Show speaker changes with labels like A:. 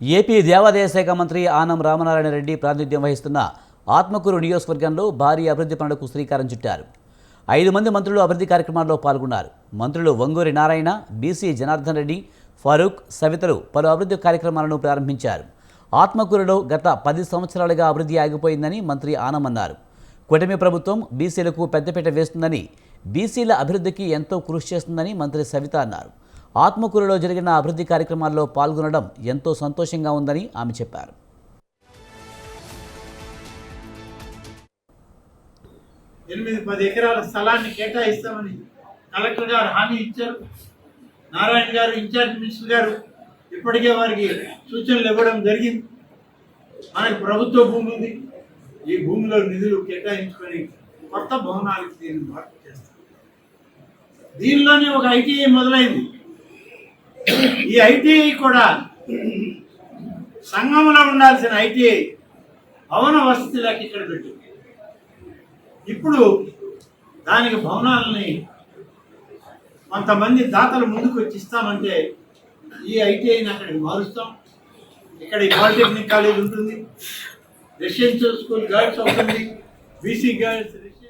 A: AP దేవాదాయ శాఖ మంత్రి ఆనం రామనారాయణ రెడ్డి ప్రాతినిధ్యం వహిస్తున్న ఆత్మకూరు నియోజకవర్గంలో భారీ అభివృద్ధి పనులకు శ్రీకారం చుట్టారు. ఐదు మంది మంత్రులు అభివృద్ధి కార్యక్రమాల్లో పాల్గొన్నారు. మంత్రులు వంగూరి నారాయణ బీసీ జనార్దన్ రెడ్డి ఫరూక్ సవితలు పలు అభివృద్ధి కార్యక్రమాలను ప్రారంభించారు. ఆత్మకూరులో గత పది సంవత్సరాలుగా అభివృద్ధి ఆగిపోయిందని మంత్రి ఆనం అన్నారు. కూటమి ప్రభుత్వం బీసీలకు పెద్దపీట వేస్తుందని బీసీల అభివృద్ధికి ఎంతో కృషి చేస్తుందని మంత్రి సవిత అన్నారు. ఆత్మకూరులో జరిగిన అభివృద్ధి కార్యక్రమాల్లో పాల్గొనడం ఎంతో సంతోషంగా ఉందని ఆమె చెప్పారు.
B: ఎనిమిది పది ఎకరాల స్థలాన్ని కేటాయిస్తామని కలెక్టర్ గారు హామీ ఇచ్చారు. నారాయణ గారు ఇన్ఛార్జ్ మినిస్టర్ గారు ఇప్పటికే వారికి సూచనలు ఇవ్వడం జరిగింది. మనకి ప్రభుత్వ భూమి ఉంది. ఈ భూమిలో నిధులు కేటాయించుకొని కొత్త భవనాలకి దీన్ని మార్పు చేస్తాం దీనిలోనే ఒక ఐటీఐ మొదలైంది. ఈ ఐటీఐ కూడా సంఘంలో ఉండాల్సిన ఐటీఐ భవన వసతిలోకి ఇక్కడ పెట్టింది. ఇప్పుడు దానికి భవనాలని కొంతమంది దాతలు ముందుకు వచ్చి ఇస్తామంటే ఈ ఐటీఐని అక్కడికి మారుస్తాం. ఇక్కడ పాలిటెక్నిక్ కాలేజ్ ఉంటుంది. రెసిడెన్షియల్ స్కూల్ గర్ల్స్ అవుతుంది. BC girls